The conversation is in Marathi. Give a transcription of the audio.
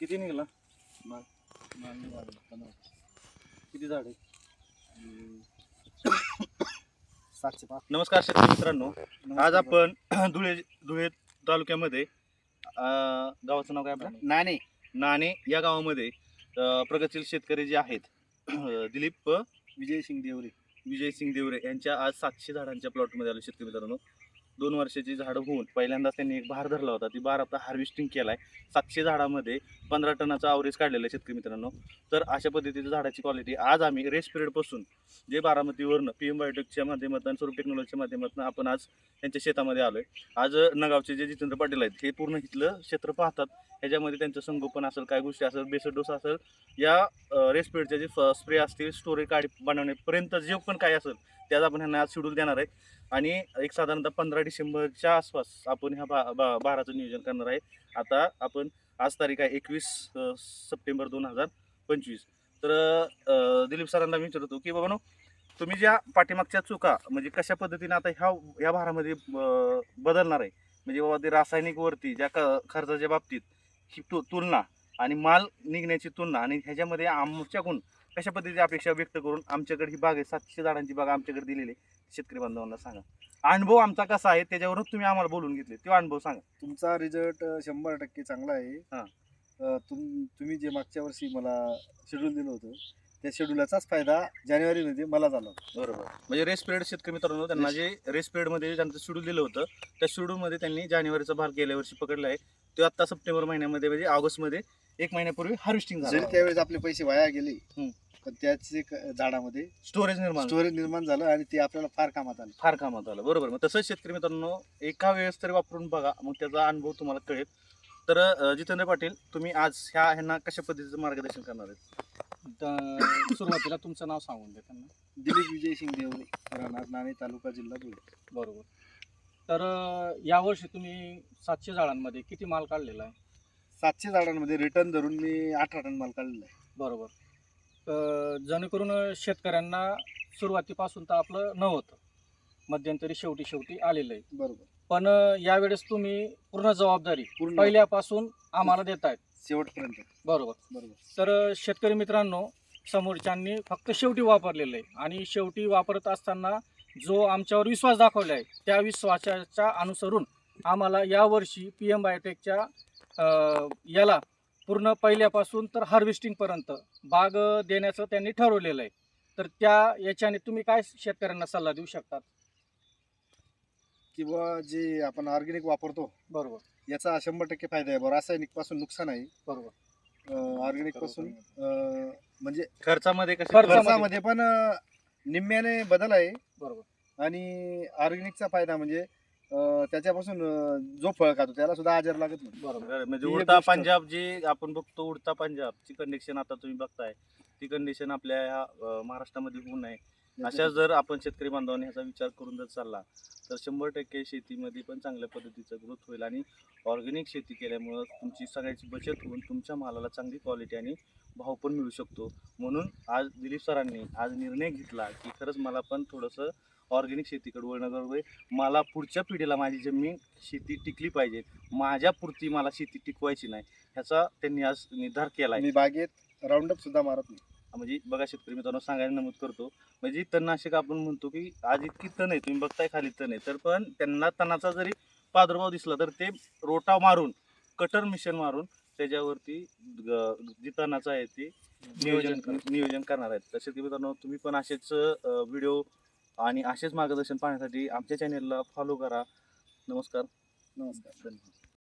किती निघाला? माल किती झाड आहे सातशे पाच. नमस्कार शेतकरी मित्रांनो. आज आपण धुळे धुळे तालुक्यामध्ये गावाचं नाव काय आपलं? नाणे. नाणे या गावामध्ये प्रगतशील शेतकरी जे आहेत दिलीप विजय सिंग देवरे. विजय सिंग देवरे यांच्या आज सातशे झाडांच्या प्लॉटमध्ये आलो शेतकरी मित्रांनो. दोन वर्षाची झाडं होऊन पहिल्यांदाच त्यांनी एक भार धरला होता. ती बार आता हार्वेस्टिंग केलाय. सातशे झाडामध्ये पंधरा टनाचा अवरेज काढलेला आहे शेतकरी मित्रांनो. तर अशा पद्धतीच्या झाडाची क्वालिटी आज आम्ही रेस पासून जे बारामतीवरनं पी एम बायोटेकच्या माध्यमातून स्वरूप टेक्नॉलॉजीच्या माध्यमातून आपण आज त्यांच्या शेतामध्ये आलोय. आज नगावचे जे जितेंद्र पाटील आहेत हे पूर्ण इथलं क्षेत्र पाहतात. ह्याच्यामध्ये त्यांचं संगोपन असेल काय गोष्टी असेल बेसड डोस असेल या रेस्पिरेटचे जे स्प्रे असतील स्टोरेज काढी बनवण्यापर्यंत जे पण काय असेल त्याच आपण ह्यांना आज शेड्यूल देणार आहे. आणि एक साधारणतः पंधरा डिसेंबरच्या आसपास आपण ह्या बा बा बाराचं नियोजन करणार आहे. आता आपण आज तारीख आहे एकवीस सप्टेंबर दोन हजार पंचवीस. तर अ, दिलीप सरांना मी विचारतो की बाबा तुम्ही ज्या पाठीमागच्या चुका म्हणजे कशा पद्धतीने आता ह्या ह्या भारामध्ये अ, बदलणार आहे? म्हणजे बाबा ते रासायनिक वरती ज्या क खर्चाच्या बाबतीत ही तु तुलना आणि माल निघण्याची तुलना आणि ह्याच्यामध्ये आमच्याकडून कशा पद्धतीची अपेक्षा व्यक्त करून आमच्याकडे ही बाग आहे सातशे झाडांची बाग आमच्याकडे दिलेली आहे. शेतकरी बांधवांना सांगा. अनुभव आमचा कसा आहे त्याच्यावरून तुम्ही आम्हाला बोलून घेतले. तो अनुभव सांगा. तुमचा रिझल्ट शंभर टक्के चांगला आहे. हा. तुम तुम्ही जे मागच्या वर्षी मला शेड्यूल दिलं होतं त्या शेड्यूलाचाच फायदा जानेवारीमध्ये मला झाला बरोबर. म्हणजे रेस पिरियड शेतकरी मित्रांनो त्यांना जे रेस पिरियडमध्ये त्यांचं शेड्यूल दिलं होतं त्या शेड्यूलमध्ये त्यांनी जानेवारीचा भाग गेल्या वर्षी पकडला आहे. तो आता सप्टेंबर महिन्यामध्ये म्हणजे ऑगस्टमध्ये एक महिन्यापूर्वी हार्वेस्टिंग जरी झालं त्यावेळेस आपले पैसे वाया गेले हम्म. पण त्याचे क- झाडामध्ये स्टोरेज निर्माण. स्टोरेज निर्माण झालं आणि ते आपल्याला फार कामात आलं. फार कामात आलं. बरोबर. मग तसंच शेतकरी मित्रांनो एका वेळेस तरी वापरून बघा. मग त्याचा अनुभव तुम्हाला कळेल. तर अं, जितेंद्र पाटील तुम्ही आज ह्या ह्यांना कशा पद्धतीचं मार्गदर्शन करणार आहेत? त- सुरुवातीला तुमचं नाव सांगून दे त्यांना. दिलीप विजय सिंग देवरे राहणार नाणे तालुका जिल्हा धुळे. बरोबर. तर अं, यावर्षी तुम्ही सातशे झाडांमध्ये किती माल काढलेला आहे? सातशे झाडांमध्ये रिटर्न धरून मी अठरा टन माल काढलेला आहे. बरोबर. जेणेकरून शेतकऱ्यांना सुरुवातीपासून तर आपलं नव्हतं. मध्यंतरी शेवटी शेवटी आलेलं आहे. बरोबर. पण अं, यावेळेस तुम्ही पूर्ण जबाबदारी पूर्ण. पहिल्यापासून आम्हाला देत आहेत शेवटपर्यंत. बरोबर. बरोबर. तर अं, शेतकरी मित्रांनो समोरच्यांनी फक्त शेवटी वापरलेलं आहे. आणि शेवटी वापरत असताना जो आमच्यावर विश्वास दाखवला आहे त्या विश्वासाच्या अनुसरून आम्हाला यावर्षी पी एम बायोटेकच्या याला पूर्ण पहिल्यापासून तर हार्वेस्टिंगपर्यंत बाग देण्याचं त्यांनी ठरवलेलं आहे. तर त्या याच्याने तुम्ही काय शेतकऱ्यांना सल्ला देऊ शकतात? किंवा जे आपण ऑर्गॅनिक वापरतो बरोबर. याचा शंभर टक्के फायदा आहे. बरं रासायनिकपासून नुकसान आहे. बरोबर. ऑर्गॅनिकपासून अं, म्हणजे खर्चामध्ये कसे खर्चामध्ये. खर्चामध्ये पण अं, निम्म्याने बदल आहे. बरोबर. आणि ऑर्गॅनिकचा फायदा म्हणजे त्याच्यापासून जो फळ खातो त्याला सुद्धा आजार लागत नाही. बरोबर. बरं, म्हणजे ही एक उडता गोष्ट. पंजाब जी आपण बघतो उडता पंजाबची कंडिशन आता तुम्ही बघताय. ती कंडिशन आपल्या ह्या अं, महाराष्ट्रामध्ये होऊ नये अशा जर आपण शेतकरी बांधवांनी ह्याचा विचार करून जर चालला तर शंभर टक्के शेतीमध्ये पण चांगल्या पद्धतीचा ग्रोथ होईल आणि ऑर्गॅनिक शेती केल्यामुळं तुमची सगळ्याची बचत होऊन तुमच्या मालाला चांगली क्वालिटी आणि भाव पण मिळू शकतो. म्हणून आज दिलीप सरांनी आज निर्णय घेतला की खरंच मला पण थोडंसं ऑर्गॅनिक शेतीकडे वळणं गरज आहे. मला पुढच्या पिढीला माझी जमीन शेती टिकली पाहिजे. माझ्या पुरती मला शेती टिकवायची नाही ह्याचा त्यांनी आज निर्धार केला आहे मी बागेत राऊंडअप सुद्धा मारत नाही. म्हणजे बघा शेतकरी मित्रांनो सांगायला नमूद करतो. म्हणजे तणनाशक आपण म्हणतो की आज इतकी तण आहे तुम्ही बघताय खाली तण आहे. तर पण त्यांना तणाचा जरी प्रादुर्भाव दिसला तर ते रोटा मारून कटर मिशन मारून त्याच्यावरती ग- जी तणाचं आहे ते नियोजन नियोजन करणार आहेत. तर शेतकरी मित्रांनो तुम्ही पण असेच व्हिडिओ आणि असेच मार्गदर्शन पाहण्यासाठी आमच्या चॅनेलला फॉलो करा. नमस्कार. नमस्कार. धन्यवाद.